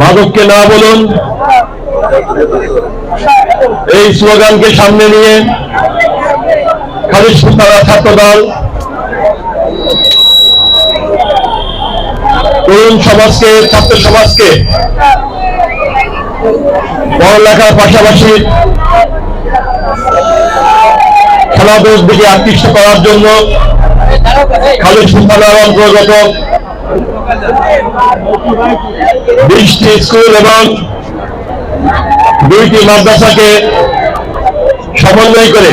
মাদককে না বলুন, এই স্লোগানকে সামনে নিয়ে খালিশ তারা ছাত্র দল তরুণ সমাজকে, ছাত্র সমাজকে পড়ালেখার পাশাপাশি খেলাধুলার দিকে আকৃষ্ট করার জন্য খালিদ সুলতানার অন্তর্গত বিশটি স্কুল এবং দুইটি মাদ্রাসাকে সমন্বয় করে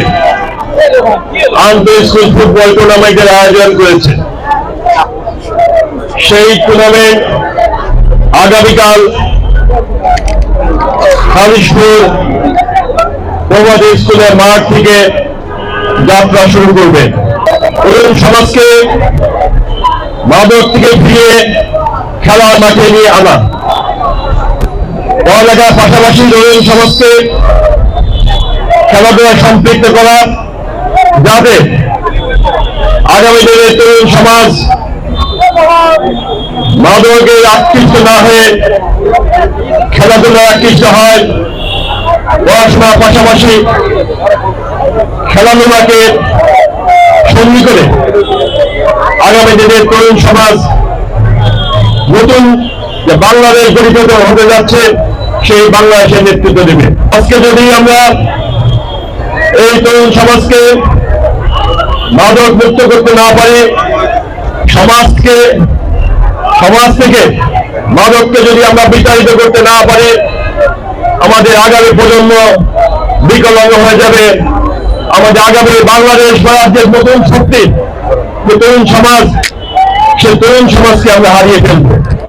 আন্তঃ স্কুল ফুটবল টুর্নামেন্টের আয়োজন করেছে। সেই টুর্নামেন্ট আগামীকাল খালিশপুর প্রভাতী স্কুলের মাঠ থেকে যাত্রা শুরু করবে। তরুণ সমাজকে মাদক থেকে ফিরিয়ে খেলার মাঠে নিয়ে আনা পড়ালেখার পাশাপাশি তরুণ সমাজকে খেলাধুলায় সম্পৃক্ত করা যাতে আগামী দিনে তরুণ সমাজ মাদকের আকৃষ্ট না হয়ে খেলাধুলায় আকৃষ্ট হয়। পড়াশোনার পাশাপাশি খেলাধুলাকে সঙ্গী করে আগামী দিনের তরুণ সমাজ নতুন যে বাংলাদেশ গঠিত হতে যাচ্ছে, সেই বাংলাদেশের নেতৃত্ব দেবে। আজকে যদি আমরা এই তরুণ সমাজকে মাদক মুক্ত করতে না পারি, সমাজকে, সমাজ থেকে মাদককে যদি আমরা বিতাড়িত করতে না পারি, আমাদের আগামী প্রজন্ম বিকলাঙ্গ হয়ে যাবে। আমাদের আগামী বাংলাদেশ রাজ্যের নতুন শক্তি তরুণ সমাজ, সেই তরুণ সমাজকে আমরা হারিয়ে ফেলব।